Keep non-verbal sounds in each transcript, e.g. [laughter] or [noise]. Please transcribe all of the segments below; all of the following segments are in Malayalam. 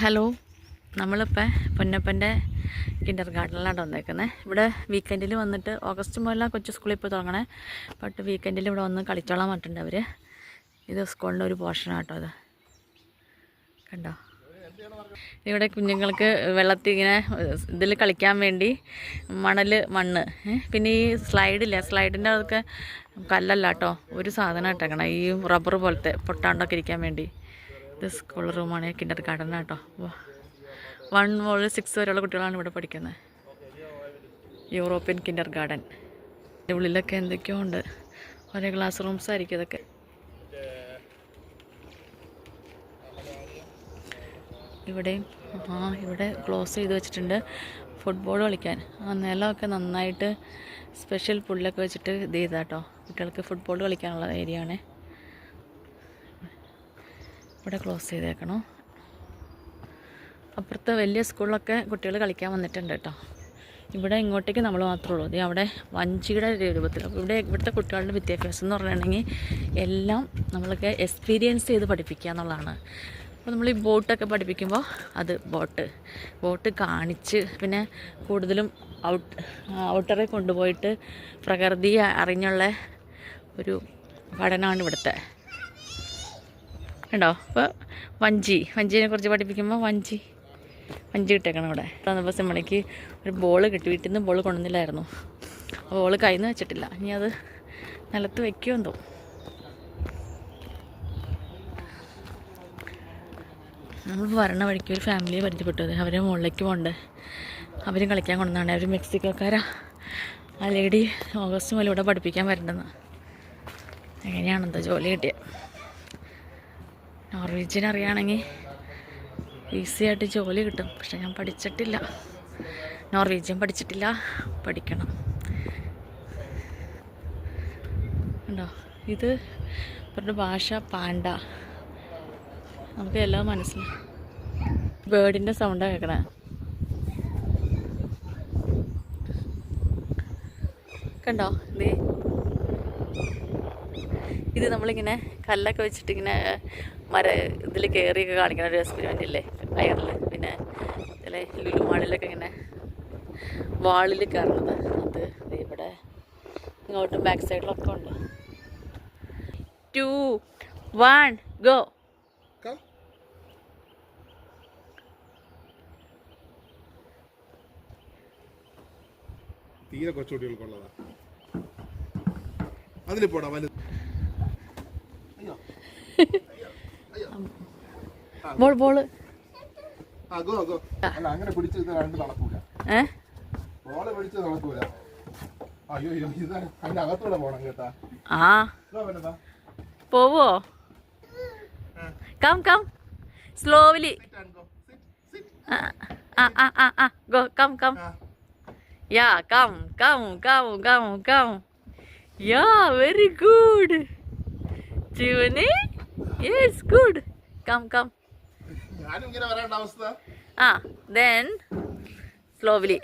ഹലോ നമ്മളിപ്പോൾ പൊന്നപ്പന്റെ കിൻഡർ ഗാർഡനിലാണ് വന്നേക്കുന്നത് ഇവിടെ വീക്കെൻഡിൽ വന്നിട്ട് ഓഗസ്റ്റ് മുതലാണ് കൊച്ചു സ്കൂളിൽ പോയി തുടങ്ങണേ. ബട്ട് വീക്കെൻഡിൽ ഇവിടെ വന്ന് കളിച്ചോളാൻ പറ്റുന്നുണ്ട് അവർ ഇത് സ്കൂളിന്റെ ഒരു പോർഷനാണ് കേട്ടോ അത് കണ്ടോ? ഇവിടെ കുഞ്ഞുങ്ങൾക്ക് വെള്ളത്തിൽ ഇങ്ങനെ ഇതിൽ കളിക്കാൻ വേണ്ടി മണൽ മണ്ണ്. പിന്നെ ഈ സ്ലൈഡില്ലേ സ്ലൈഡിന്റെ അതൊക്കെ കല്ലല്ല കേട്ടോ ഒരു സാധനം ഇട്ടേക്കണം. ഈ റബ്ബർ പോലത്തെ പൊട്ടാണ്ടൊക്കെ ഇരിക്കാൻ വേണ്ടി. ഇത് സ്കൂൾ റൂമാണ് കിൻഡർ ഗാർഡൻ കേട്ടോ വൺ മുതൽ സിക്സ് വരെയുള്ള കുട്ടികളാണ് ഇവിടെ പഠിക്കുന്നത് യൂറോപ്യൻ കിൻഡർ ഗാർഡൻ ഇതിന്റെ ഉള്ളിലൊക്കെ എന്തൊക്കെയോ ഉണ്ട്. ഓരോ ക്ലാസ് റൂംസ് ആയിരിക്കും ഇതൊക്കെ. ഇവിടെയും ആ ഇവിടെ ക്ലോസ് ചെയ്ത് വെച്ചിട്ടുണ്ട് ഫുട്ബോൾ കളിക്കാൻ. ആ നിലമൊക്കെ നന്നായിട്ട് സ്പെഷ്യൽ പുല്ലൊക്കെ വെച്ചിട്ട് ഇത് ചെയ്താട്ടോ കുട്ടികൾക്ക് ഫുട്ബോൾ കളിക്കാനുള്ള ഏരിയ ആണ്. ഇവിടെ ക്ലോസ് ചെയ്തേക്കണം? അപ്പുറത്തെ വലിയ സ്കൂളിലൊക്കെ കുട്ടികൾ കളിക്കാൻ വന്നിട്ടുണ്ട് കേട്ടോ. ഇവിടെ ഇങ്ങോട്ടേക്ക് നമ്മൾ മാത്രമേ ഉള്ളൂ. ദേ അവിടെ വഞ്ചിയുടെ രൂപത്തിൽ. ഇവിടെ ഇവിടുത്തെ കുട്ടികളുടെ വിദ്യാഭ്യാസം എന്ന് പറഞ്ഞിട്ടുണ്ടെങ്കിൽ എല്ലാം നമ്മളൊക്കെ എക്സ്പീരിയൻസ് ചെയ്ത് പഠിപ്പിക്കുക എന്നുള്ളതാണ്. അപ്പോൾ നമ്മൾ ഈ ബോട്ടൊക്കെ പഠിപ്പിക്കുമ്പോൾ അത് ബോട്ട് ബോട്ട് കാണിച്ച് പിന്നെ കൂടുതലും ഔട്ട് ഔട്ടറെ കൊണ്ടുപോയിട്ട് പ്രകൃതി അറിഞ്ഞുള്ള ഒരു പഠനമാണ് ഇവിടുത്തെ. കണ്ടോ അപ്പോൾ വഞ്ചി. വഞ്ചിനെ കുറിച്ച് പഠിപ്പിക്കുമ്പോൾ വഞ്ചി. വഞ്ചി കിട്ടേക്കണം ഇവിടെ. തന്നപ്പോൾ സിമ്മണിക്ക് ഒരു ബോൾ കിട്ടി. വീട്ടിൽ നിന്ന് ബോൾ കൊണ്ടുവന്നില്ലായിരുന്നു. അപ്പോൾ ബോൾ കയ്യിൽ നിന്ന് വെച്ചിട്ടില്ല. ഇനി അത് നിലത്ത് വെക്കുമോ എന്തോ നമ്മൾ വരണ വഴിക്ക് ഒരു ഫാമിലിയെ പരിചയപ്പെട്ടത് അവരെ മുകളിലേക്ക് പോകണ്ടേ? അവരും കളിക്കാൻ കൊണ്ടാണ് അവർ മെക്സിക്കോക്കാരാ. ആ ലേഡി ഓഗസ്റ്റ് മുതൽ ഇവിടെ പഠിപ്പിക്കാൻ വരണ്ടെന്ന്. എങ്ങനെയാണെന്തോ ജോലി കിട്ടിയത് നോർവീജിയൻ അറിയുകയാണെങ്കിൽ ഈസി ആയിട്ട് ജോലി കിട്ടും. പക്ഷെ ഞാൻ പഠിച്ചിട്ടില്ല. നോർവീജിയൻ പഠിച്ചിട്ടില്ല. പഠിക്കണം. ഉണ്ടോ? ഇത് ഇവരുടെ ഭാഷ പാണ്ട നമുക്ക് എല്ലാം മനസ്സിലാവും ബേർഡിന്റെ സൗണ്ടാണ് കേൾക്കണേ കണ്ടോ? ഇതേ ഇത് നമ്മളിങ്ങനെ കല്ലൊക്കെ വെച്ചിട്ട് ഇങ്ങനെ മര ഇതിൽ കയറിയൊക്കെ കാണിക്കുന്ന ഒരു എക്സ്പെരിമെന്റ് ഇല്ലേ? അയറിൽ പിന്നെ ഇതിലെ ലുലു മാളിലൊക്കെ ഇങ്ങനെ വാളിൽ കയറുന്നത്. അത് ഇവിടെ ഇങ്ങോട്ടും ബാക്ക് സൈഡിലൊക്കെ ഉണ്ട്. Two one go. തീരെ കൊച്ചുകുട്ടികൾക്കുള്ളതാ അതിൽ പോടാ വലുത് അയ്യോ ബോൾ ബോൾ ആ ഗോ ഗോ അല്ല അങ്ങനെ പിടിച്ച് ഇത് രണ്ട് നടക്കൂല [laughs] ഏ? ബോൾ ആ. പോവോ? Come come. Slowly go come come. Yeah come come come come come. Yeah very good. Good. Ah, slowly.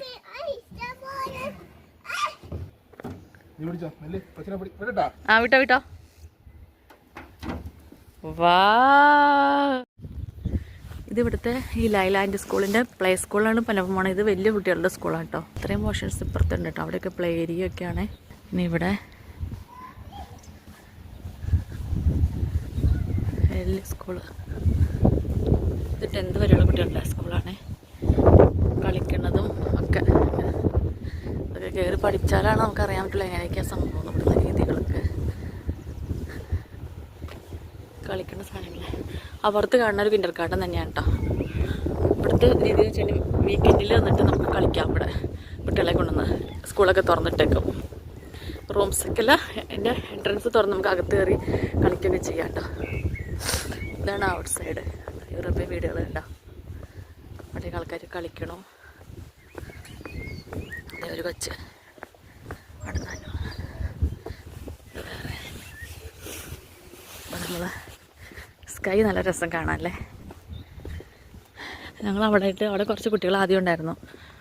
നീ പിടിച്ചോ. നെല്ല് കൊച്ചിനെ പിടി. വിടട്ടാ. ആ വിട്ടോ വിട്ടോ. വാ ഇത് ഇവിടുത്തെ ഈ ലൈലാൻഡ് സ്കൂളിന്റെ പ്ലേ സ്കൂളാണ് പനപ്പമാണ് ഇത് വലിയ കുട്ടികളുടെ സ്കൂളാണ് കേട്ടോ ഇത്രയും പോർഷൻസ് ഇപ്പുറത്തുണ്ട് കേട്ടോ അവിടെയൊക്കെ പ്ലേ ഏരിയ ഒക്കെയാണ്. പിന്നെ ഇവിടെ വലിയ സ്കൂൾ ഇത് ടെൻത്ത് വരെയുള്ള കുട്ടികളുടെ സ്കൂളാണ് കളിക്കുന്നതും ഒക്കെ. അതൊക്കെ കയറി പഠിച്ചാലാണ് നമുക്ക് അറിയാൻ പറ്റുള്ളൂ എങ്ങനെയൊക്കെയാണ് സംഭവം നമ്മുടെ രീതികളൊക്കെ. കളിക്കുന്ന സാധനങ്ങൾ അപ്പുറത്ത് കാണുന്ന ഒരു കിൻഡർ ഗാർഡൻ തന്നെയാണ് കേട്ടോ. ഇവിടുത്തെ രീതി വെച്ചാൽ വീക്കെൻഡിൽ വന്നിട്ട് നമുക്ക് കളിക്കാം ഇവിടെ. കുട്ടികളെ കൊണ്ടുവന്ന് സ്കൂളൊക്കെ തുറന്നിട്ടേക്കും. റൂംസൊക്കെ അല്ല എന്റെ എൻട്രൻസ് തുറന്ന് നമുക്ക് അകത്ത് കയറി കളിക്കുകയൊക്കെ ചെയ്യാം കേട്ടോ. ഇതാണ് ഔട്ട് സൈഡ് യൂറോപ്യൻ വീടുകൾ ഉണ്ടോ ആൾക്കാർ കളിക്കണം. ഒരു കൊച്ച് നമ്മൾ സ്കൈ നല്ല രസം കാണാമല്ലേ ഞങ്ങൾ അവിടെ ആയിട്ട് അവിടെ കുറച്ച് കുട്ടികൾ ആദ്യം ഉണ്ടായിരുന്നു.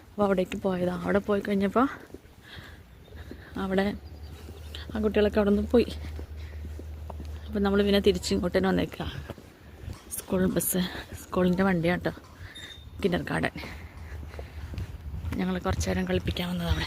അപ്പോൾ അവിടേക്ക് പോയതാണ് അവിടെ പോയി കഴിഞ്ഞപ്പോൾ അവിടെ ആ കുട്ടികളൊക്കെ അവിടെ നിന്ന് പോയി. അപ്പം നമ്മൾ പിന്നെ തിരിച്ച് ഇങ്ങോട്ട് തന്നെ വന്നേക്കുക സ്കൂൾ ബസ് സ്കൂളിന്റെ വണ്ടിയാണ് കേട്ടോ. കിൻഡർ ഗാർഡൻ ഞങ്ങൾ കുറച്ച് നേരം കളിപ്പിക്കാൻ വന്നതാണ്